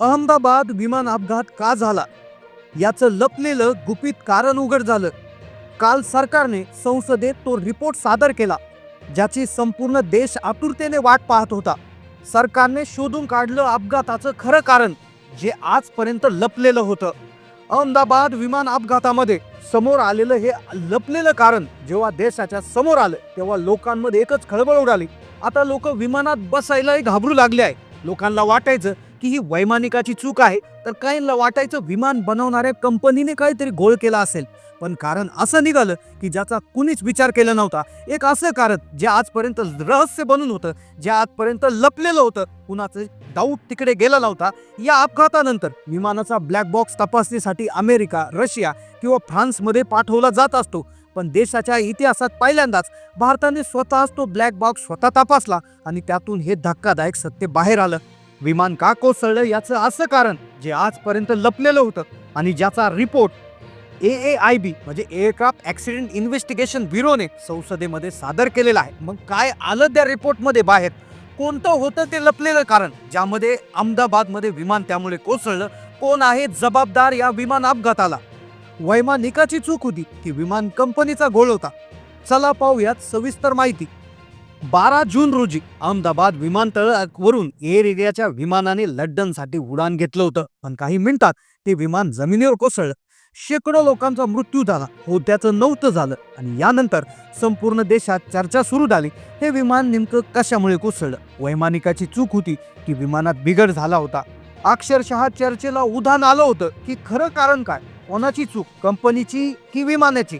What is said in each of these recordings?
अहमदाबाद विमान अपघात का झाला? याचं लपलेलं गुपित कारण उघड झालं. काल सरकारने संसदेत तो रिपोर्ट सादर केला ज्याची संपूर्ण देश आतुरतेने वाट पाहत होता. सरकारने शोधून काढलं अपघाताचं खरं कारण जे आजपर्यंत लपलेलं होतं. अहमदाबाद विमान अपघातामध्ये समोर आलेलं हे लपलेलं कारण जेव्हा देशाच्या समोर आलं तेव्हा लोकांमध्ये एकच खळबळ उडाली. आता लोक विमानात बसायलाही घाबरू लागले आहे. लोकांना वाटायचं की ही वैमानिकाची चूक आहे तर काहींना वाटायचं विमान बनवणाऱ्या कंपनीने काहीतरी गोळ केला असेल. पण कारण असं निघालं की ज्याचा कुणीच विचार केला नव्हता. एक असं कारण जे आजपर्यंत रहस्य बनून होतं जे आजपर्यंत लपलेलं होतं कुणाचं डाऊट तिकडे गेला नव्हता. या अपघातानंतर विमानाचा ब्लॅक बॉक्स तपासणीसाठी अमेरिका रशिया किंवा फ्रान्समध्ये पाठवला जात असतो. पण देशाच्या इतिहासात पहिल्यांदाच भारताने स्वतःच तो ब्लॅक बॉक्स स्वतः तपासला आणि त्यातून हे धक्कादायक सत्य बाहेर आलं. विमान का कोसळलं याचं असं कारण जे आजपर्यंत लपलेलं होतं. आणि ज्याचा report A A I B म्हणजे एअरक्राफ्ट ॲक्सिडेंट इन्व्हेस्टिगेशन ब्युरोने संसदेमध्ये सादर केलेला आहे. मग काय आलं त्या रिपोर्टमध्ये बाहेर? कोणतं होतं ते लपलेलं कारण? ज्यामध्ये अहमदाबादमध्ये विमान त्यामुळे कोसळलं. कोण आहे जबाबदार या विमान अपघाताला? वैमानिकाची चूक होती की विमान कंपनीचा घोळ होता. चला पाहूयात सविस्तर माहिती. बारा जून रोजी अहमदाबाद विमानतळावरून एअर इंडियाच्या विमानाने लंडनसाठी उडान घेतलं होतं. पण काही मिनिटात ते विमान जमिनीवर कोसळलं. शेकडो लोकांचा मृत्यू झाला. होत्याचं नव्हतं झालं. आणि यानंतर संपूर्ण देशात चर्चा सुरू झाली. हे विमान नेमकं कशामुळे कोसळलं? वैमानिकाची चूक होती की विमानात बिघड झाला होता? अक्षरशः चर्चेला उधाण आलं होतं की खरं कारण काय? कोणाची चूक? कंपनीची की विमानाची?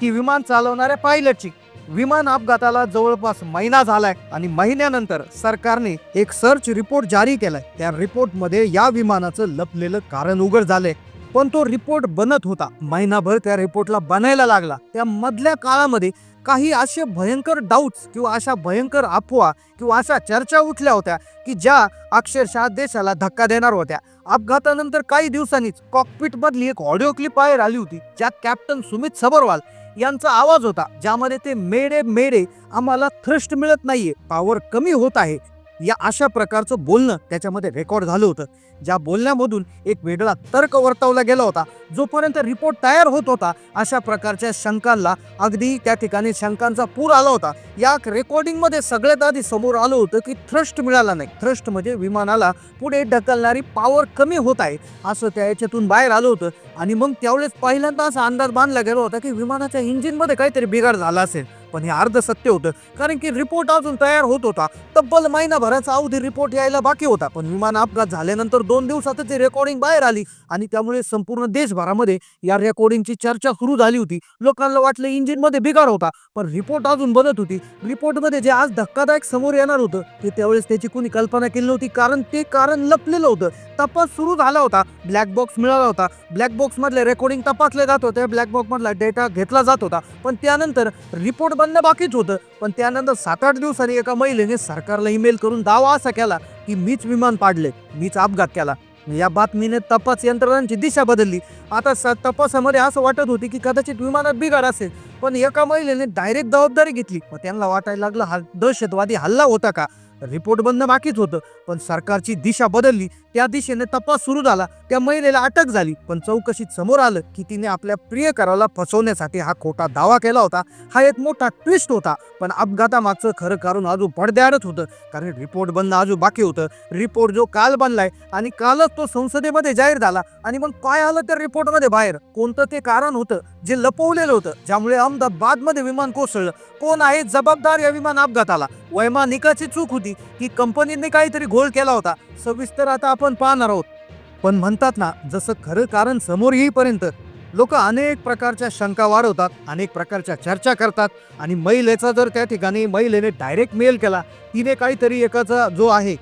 की विमान चालवणाऱ्या पायलटची? विमान अपघाताला जवळपास महिना झालाय आणि महिन्यानंतर सरकारने एक सर्च रिपोर्ट जारी केलाय. त्या रिपोर्टमध्ये या विमानाचं लपलेलं कारण उघड झालंय. पण तो रिपोर्ट बनत होता. महिनाभर त्या रिपोर्टला बनायला लागला. त्या मधल्या काळामध्ये काही असे भयंकर डाऊट्स किंवा अशा भयंकर अफवा किंवा अशा चर्चा उठल्या होत्या की ज्या अक्षरशः देशाला धक्का देणार होत्या. अपघातानंतर काही दिवसांनीच कॉकपिट मधली एक ऑडिओ क्लिप बाहेर आली होती. ज्यात कॅप्टन सुमित सबरवाल यांचा आवाज होता ज्यामध्ये ते मेडे मेडे आम्हाला थ्रस्ट मिळत नाहीये पॉवर कमी होत आहे. या अशा प्रकारचं बोलणं त्याच्यामध्ये रेकॉर्ड झालं होतं. ज्या बोलण्यामधून एक वेगळा तर्क वर्तवला गेला होता. जोपर्यंत रिपोर्ट तयार होत होता अशा प्रकारच्या शंकांना अगदी त्या ठिकाणी शंकांचा पूर आला होता. या रेकॉर्डिंगमध्ये सगळ्यात आधी समोर आलं होतं की थ्रस्ट मिळाला नाही. थ्रस्ट म्हणजे विमानाला पुढे ढकलणारी पॉवर कमी होत आहे असं त्या याच्यातून बाहेर आलं होतं. आणि मग त्यावेळेस पहिल्यांदा असा अंदाज बांधला गेला होता की विमानाच्या इंजिनमध्ये काहीतरी बिघाड झाला असेल. पण हे अर्ध सत्य होतं. कारण की रिपोर्ट अजून तयार होत होता. तब्बल महिनाभराचा अवधी रिपोर्ट यायला बाकी होता. पण विमान अपघात झाल्यानंतर दोन दिवसातच ती रेकॉर्डिंग बाहेर आली. आणि त्यामुळे संपूर्ण देशभरामध्ये या रेकॉर्डिंगची चर्चा सुरू झाली होती. लोकांना वाटलं इंजिनमध्ये बिघाड होता. पण रिपोर्ट अजून बनत होती. रिपोर्टमध्ये जे आज धक्कादायक समोर येणार होतं ते त्यावेळेस त्याची कोणी कल्पना केली नव्हती. कारण ते कारण लपलेलं होतं. तपास सुरू झाला होता. ब्लॅक बॉक्स मिळाला होता. ब्लॅक बॉक्समधले रेकॉर्डिंग तपासले जात होते. ब्लॅक बॉक्समधला डेटा घेतला जात होता. पण त्यानंतर रिपोर्ट बनणं बाकीच होतं. पण त्यानंतर सात आठ दिवसांनी एका महिलेने सरकारला ईमेल करून दावा असा केला की मीच विमान पाडले. मीच अपघात केला. या बातमीने तपास यंत्रणांची दिशा बदलली. आता स तपासामध्ये असं वाटत होती की कदाचित विमानात बिघाड असेल. पण एका महिलेने डायरेक्ट जबाबदारी घेतली. मग त्यांना वाटायला लागलं हा दहशतवादी हल्ला होता का? रिपोर्ट बनणं बाकीच होतं. पण सरकारची दिशा बदलली. त्या दिशेने तपास सुरू झाला. त्या महिलेला अटक झाली. पण चौकशीत समोर आलं की तिने आपल्या प्रियकराला फसवण्यासाठी हा खोटा दावा केला होता. हा एक मोठा ट्विस्ट होता. पण अपघातामागचं खरं कारण अजून पडद्याआडच होतं. कारण रिपोर्ट बनणं अजून बाकी होतं. रिपोर्ट जो काल बनलाय आणि कालच तो संसदेमध्ये जाहीर झाला आणि मग काय आलं त्या रिपोर्टमध्ये बाहेर? कोणतं ते कारण होतं? जे लपवलेलं होतं. ज्यामुळे अहमदाबादमध्ये विमान कोसळलं. कोण आहे जबाबदार या विमान अपघाताला? वैमानिकाची चूक होती. की कंपनीने काहीतरी घोळ केला होता. सविस्तर आता आपण पाहणार आहोत. पण म्हणतात ना जसं खरं कारण समोर येईपर्यंत लोक अनेक प्रकारच्या शंका वाढवतात अनेक प्रकारच्या चर्चा करतात आणि महिलेचा जर त्या ठिकाणी महिलेने डायरेक्ट मेल केला तिने काहीतरी एकाचा जो आहे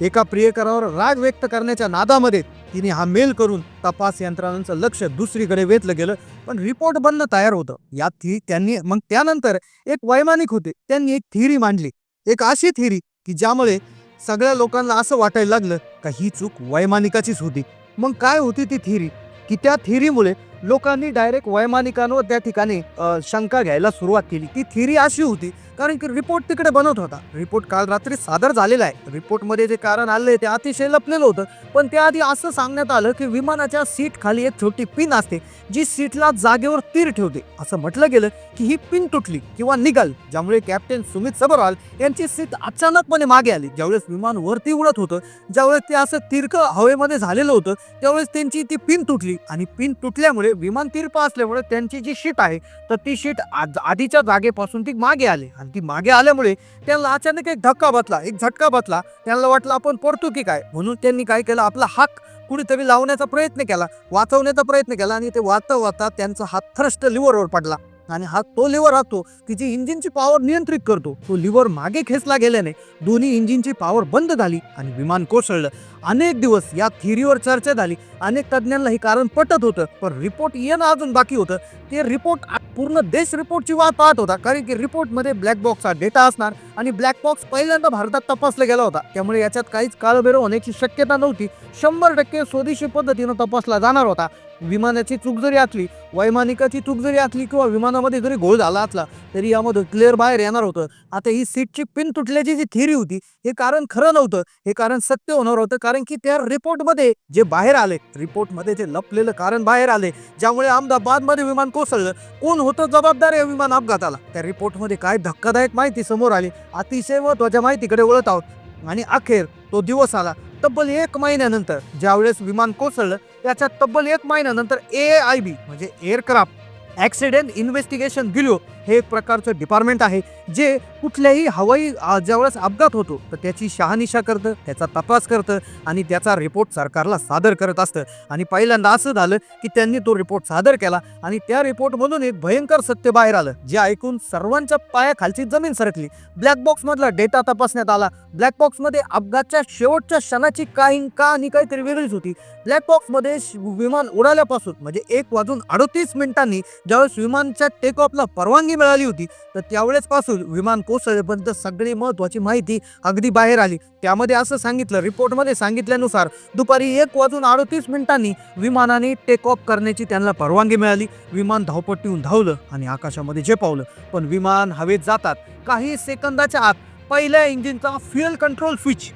एका प्रियकरावर राग व्यक्त करण्याच्या नादामध्ये तिने हा मेल करून तपास यंत्रणांचं लक्ष दुसरीकडे वेधलं गेलं. पण रिपोर्ट बनणं तयार होतं. यात ती त्यांनी मग त्यानंतर एक वैमानिक होते. त्यांनी एक थिअरी मांडली. एक अशी थिअरी की ज्यामुळे सगळ्या लोकांना असं वाटायला लागलं का ही चूक वैमानिकाचीच होती. मग काय होती ती थिरी की त्या थिरीमुळे लोकांनी डायरेक्ट वैमानिकांवर त्या ठिकाणी शंका घ्यायला सुरुवात केली. ती थिरी अशी होती कारण की रिपोर्ट तिकडे बनत होता. रिपोर्ट काल रात्री सादर झालेला आहे. रिपोर्टमध्ये जे कारण आलंय ते अतिशय लपलेलं होतं. पण त्याआधी असं सांगण्यात आलं की विमानाच्या सीट खाली एक छोटी पिन असते जी सीटला जागेवर तीर ठेवते. असं म्हटलं गेलं की ही पिन तुटली किंवा निघाल. ज्यामुळे कॅप्टन सुमित सबरवाल यांची सीट अचानकपणे मागे आली. ज्यावेळेस विमान वरती उडत होतं ज्यावेळेस ते असं तिरकं हवेमध्ये झालेलं होतं त्यावेळेस त्यांची ती पिन तुटली. आणि पिन तुटल्यामुळे विमान तिरपं असल्यामुळे त्यांची जी शीट आहे तर ती शीट आधीच्या जागेपासून ती मागे आली. आणि ती मागे आल्यामुळे त्यांना अचानक एक धक्का बसला एक झटका बसला. त्यांना वाटलं आपण पडतो की काय? म्हणून त्यांनी काय केलं आपला हाक कुणीतरी लावण्याचा प्रयत्न केला वाचवण्याचा प्रयत्न केला आणि ते वाचता वाचता त्यांचा हात थ्रस्ट लिव्हरवर पडला. आणि हा तो लिव्हर असतो की जी इंजिनची पॉवर नियंत्रित करतो. तो लिव्हर मागे खेचला गेल्याने दोन्ही इंजिनची पॉवर बंद झाली आणि विमान कोसळलं. अनेक दिवस या थिअरीवर चर्चा झाली. अनेक तज्ज्ञांना हे कारण पटत होतं पण रिपोर्ट येणं अजून बाकी होतं. ते रिपोर्ट पूर्ण देश रिपोर्टची वाट पाहत होता कारण की रिपोर्टमध्ये ब्लॅक बॉक्सचा डेटा असणार आणि ब्लॅक बॉक्स पहिल्यांदा भारतात तपासला गेला होता. त्यामुळे याच्यात काहीच काळबेरं होण्याची शक्यता नव्हती. शंभर टक्के स्वदेशी पद्धतीनं तपासला जाणार होता. विमानाची चूक जरी असली वैमानिकाची चूक जरी असली किंवा विमानामध्ये जरी घोळ झाला असला तरी यामध्ये क्लिअर बाहेर येणार होतं. आता ही सीटची पिन तुटल्याची जी थिअरी होती हे कारण खरं नव्हतं. हे कारण सत्य होणार होतं कारण की त्या रिपोर्टमध्ये जे बाहेर आले रिपोर्टमध्ये जे लपलेलं कारण बाहेर आले ज्यामुळे अहमदाबादमध्ये विमान कोसळलं कोण होतं जबाबदार या विमान अपघाताला? त्या रिपोर्टमध्ये काय धक्कादायक माहिती समोर आली? अतिशय महत्त्वाच्या माहितीकडे वळत आहोत. आणि अखेर तो दिवस आला तब्बल एक महिन्यानंतर ज्यावेळेस विमान कोसळलं त्याच्या तब्बल एक महिन्यानंतर ए आय बी म्हणजे एअरक्राफ्ट ॲक्सिडेंट इन्व्हेस्टिगेशन ब्युरो हे एक प्रकारचं डिपार्टमेंट आहे जे कुठल्याही हवाई ज्यावेळेस अपघात होतो. तर त्याची शहानिशा करतं त्याचा तपास करतं आणि त्याचा रिपोर्ट सरकारला सादर करत असतं. आणि पहिल्यांदा असं झालं की त्यांनी तो रिपोर्ट सादर केला आणि त्या रिपोर्टमधून एक भयंकर सत्य बाहेर आलं जे ऐकून सर्वांच्या पायाखालची जमीन सरकली. ब्लॅक बॉक्समधला डेटा तपासण्यात आला. ब्लॅक बॉक्समध्ये अपघातच्या शेवटच्या क्षणाची काही का आणि काहीतरी वेगळीच होती. ब्लॅक बॉक्समध्ये श- विमान उडाल्यापासून म्हणजे एक वाजून अडतीस मिनिटांनी ज्यावेळेस विमानच्या टेक ऑफला परवानगी मिळाली होती. तर त्यावेळेस पासून विमान कोसळेपर्यंत सगळी महत्वाची माहिती अगदी बाहेर आली. त्यामध्ये असं सांगितलं रिपोर्टमध्ये सांगितल्यानुसार दुपारी एक वाजून अडतीस मिनिटांनी विमानाने टेक ऑफ करण्याची त्यांना परवानगी मिळाली. विमान धावपट्टीहून धावलं आणि आकाशामध्ये झेपावलं. पण विमान हवेत जातात. काही सेकंदाच्या आत पहिल्या इंजिनचा फ्युएल कंट्रोल स्विच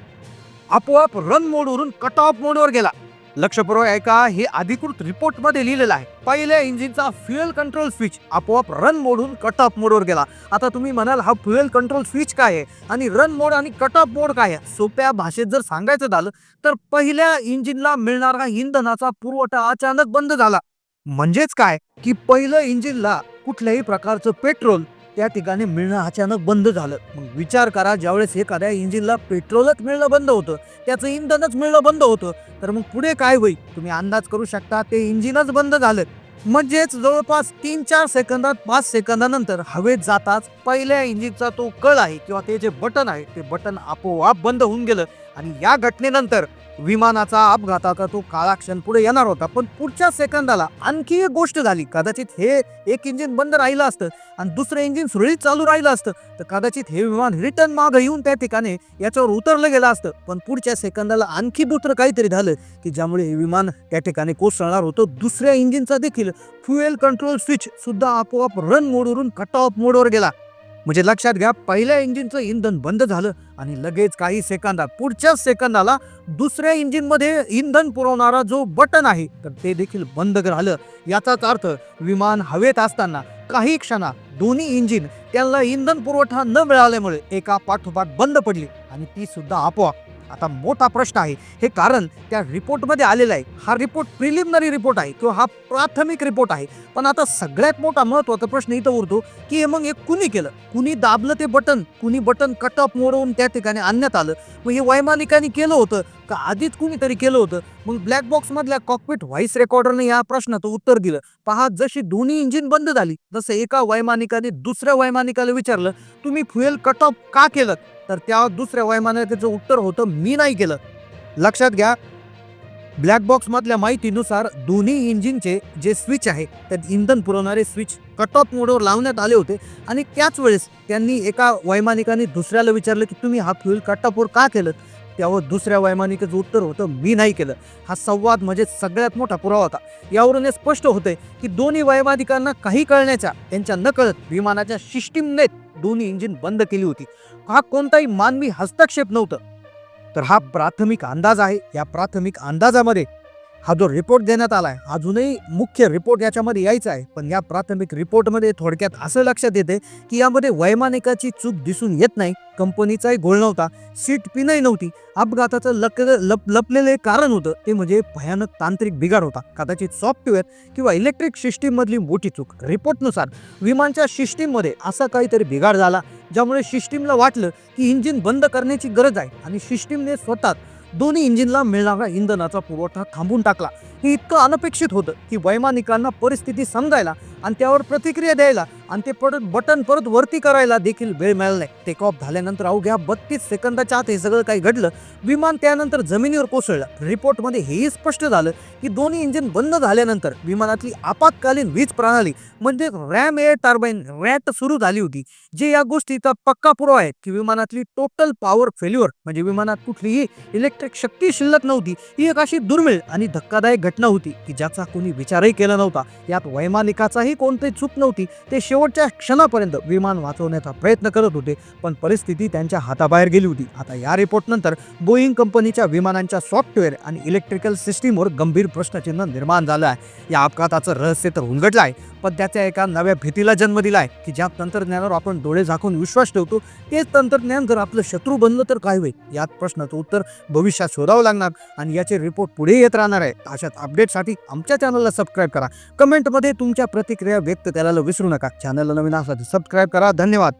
आपोआप रन मोडवरून कट ऑफ मोडवर गेला. लक्षपूर्वक ऐका हे अधिकृत रिपोर्टमध्ये लिहिलेलं आहे. पहिल्या इंजिनचा फ्युएल कंट्रोल स्विच आपोआप रन मोडून कट ऑफ मोडवर गेला. आता तुम्ही म्हणाल हा फ्युएल कंट्रोल स्विच काय आहे? आणि रन मोड आणि कट ऑफ मोड काय आहे? सोप्या भाषेत जर सांगायचं झालं तर पहिल्या इंजिनला मिळणारा इंधनाचा पुरवठा अचानक बंद झाला. म्हणजेच काय? की पहिलं इंजिनला कुठल्याही प्रकारचं पेट्रोल त्या ठिकाणी मिळणं अचानक बंद झालं. मग विचार करा ज्यावेळेस एखाद्या इंजिनला पेट्रोलच मिळणं बंद होतं त्याचं इंधनच मिळणं बंद होतं तर मग पुढे काय होईल? तुम्ही अंदाज करू शकता ते इंजिनच बंद झालं. म्हणजेच जवळपास तीन चार सेकंदात पाच सेकंदानंतर हवेत जाताच पहिल्या इंजिनचा तो कळ आहे किंवा ते जे बटन आहे ते बटन आपोआप बंद होऊन गेलं. आणि या घटनेनंतर विमानाचा अपघाताचा तो काळा क्षण पुढे येणार होता. पण पुढच्या सेकंदाला आणखी एक गोष्ट झाली. कदाचित हे एक इंजिन बंद राहिलं असतं आणि दुसरं इंजिन सुरळीत चालू राहिलं असतं तर कदाचित हे विमान रिटर्न मागं येऊन त्या ठिकाणी याच्यावर उतरलं गेलं असतं. पण पुढच्या सेकंदाला आणखी दुसरं काहीतरी झालं की ज्यामुळे हे विमान त्या ठिकाणी कोसळणार होतं. दुसऱ्या इंजिनचा देखील फ्युएल कंट्रोल स्विच सुद्धा आपोआप रन मोडवरून कट ऑफ मोडवर गेला. म्हणजे लक्षात घ्या पहिल्या इंजिनचं इंधन बंद झालं आणि लगेच काही सेकंदात पुढच्या सेकंदाला दुसऱ्या इंजिनमध्ये इंधन पुरवणारा जो बटन आहे तर ते देखील बंद झालं. याचाच अर्थ विमान हवेत असताना काही क्षणात दोन्ही इंजिन त्यांना इंधन पुरवठा न मिळाल्यामुळे एका पाठोपाठ बंद पडली आणि ती सुद्धा आपोआप. आता मोठा प्रश्न आहे. हे कारण त्या रिपोर्टमध्ये आलेलं आहे. हा रिपोर्ट प्रिलिमिनरी रिपोर्ट आहे किंवा हा प्राथमिक रिपोर्ट आहे. पण आता सगळ्यात मोठा महत्त्वाचा प्रश्न इथं उरतो की हे मग हे कुणी केलं? कुणी दाबलं ते बटन? कुणी बटन कट ऑफ मोडवून त्या ठिकाणी आणण्यात आलं? मग हे वैमानिकांनी केलं होतं? का आधीच कुणीतरी केलं होतं? मग ब्लॅक बॉक्स मधल्या कॉकपिट व्हॉइस रेकॉर्डरने या प्रश्नाचं उत्तर दिलं. पहा जशी दोन्ही इंजिन बंद झाली तसं एका वैमानिकाने दुसऱ्या वैमानिकाला विचारलं तुम्ही फ्युएल कट ऑफ का केलं? तर त्या दुसऱ्या वैमानिकाचं उत्तर होतं मी नाही केलं. लक्षात घ्या ब्लॅक बॉक्स मधल्या माहितीनुसार दोन्ही इंजिनचे जे स्विच आहे त्यात इंधन पुरवणारे स्विच कट ऑफ मोडवर लावण्यात आले होते. आणि त्याच वेळेस त्यांनी एका वैमानिकाने दुसऱ्याला विचारलं की तुम्ही हा फ्युएल कट ऑफवर का केलं? त्यावर दुसऱ्या वैमानिकाचं उत्तर होतं मी नाही केलं. हा संवाद म्हणजे सगळ्यात मोठा पुरावा होता. यावरून हे स्पष्ट होतंय की दोन्ही वैमानिकांना काही कळण्याच्या त्यांच्या नकळत विमानाच्या सिस्टीमने दोन्ही इंजिन बंद केली होती. हा कोणताही मानवी हस्तक्षेप नव्हतं. तर हा प्राथमिक अंदाज आहे. या प्राथमिक अंदाजामध्ये हा जो रिपोर्ट देण्यात आलाय अजूनही मुख्य रिपोर्ट याच्यामध्ये यायचा आहे. पण या प्राथमिक रिपोर्टमध्ये थोडक्यात असं लक्षात येते की यामध्ये वैमानिकाची चूक दिसून येत नाही कंपनीचाही गोळ नव्हता सीट पिनही नव्हती. अपघाताचं लक लप लपलेलं कारण होतं ते म्हणजे भयानक तांत्रिक बिघाड होता. कदाचित सॉफ्टवेअर किंवा इलेक्ट्रिक सिस्टीममधली मोठी चूक. रिपोर्टनुसार विमानच्या सिस्टीममध्ये असा काहीतरी बिघाड झाला ज्यामुळे सिस्टीमला वाटलं की इंजिन बंद करण्याची गरज आहे आणि सिस्टीमने स्वतः दोन्ही इंजिनला मिळणारा इंधनाचा पुरवठा थांबून टाकला. हे इतकं अनपेक्षित होतं की वैमानिकांना परिस्थिती समजायला आणि त्यावर प्रतिक्रिया द्यायला आणि ते परत बटन परत वरती करायला देखील वेळ मिळाला नाही. टेक ऑफ झाल्यानंतर अवघ्या बत्तीस सेकंदाच्या आत हे सगळं काही घडलं. विमान त्यानंतर जमिनीवर कोसळलं. रिपोर्टमध्ये हेही स्पष्ट झालं की दोन्ही इंजिन बंद झाल्यानंतर विमानातली आपत्कालीन वीज प्रणाली म्हणजे रॅम एअर टार्बाईन रॅट सुरू झाली होती. जे या गोष्टीचा पक्का पुरावा आहे की विमानातली टोटल पॉवर फेल्युअर म्हणजे विमानात कुठलीही इलेक्ट्रिक शक्ती शिल्लक नव्हती ही एक अशी दुर्मिळ आणि धक्कादायक घटना होती की ज्याचा कोणी विचारही केला नव्हता. यात वैमानिकाचाही कोणतीही चूक नव्हती. ते शेवटच्या क्षणापर्यंत विमान वाचवण्याचा प्रयत्न करत होते पण परिस्थिती त्यांच्या हाताबाहेर गेली होती. आता या रिपोर्टनंतर बोईंग कंपनीच्या विमानांच्या सॉफ्टवेअर आणि इलेक्ट्रिकल सिस्टीमवर गंभीर प्रश्नचिन्ह निर्माण झालं आहे. या अपघाताचं रहस्य तर उलगडलं आहे पण त्याच्या एका नव्या भीतीला जन्म दिला आहे की ज्या तंत्रज्ञानावर आपण डोळे झाकून विश्वास ठेवतो तेच तंत्रज्ञान जर आपलं शत्रू बनलं तर काय होईल? यात प्रश्नाचं उत्तर भविष्यात शोधावं लागणार आणि याचे रिपोर्ट पुढे येत राहणार आहे. अशात अपडेटसाठी आमच्या चॅनलला सबस्क्राईब करा. कमेंटमध्ये तुमच्या प्रतिक्रिया व्यक्त करायला विसरू नका. चॅनलला नवीन असला तर सबस्क्राईब करा. धन्यवाद.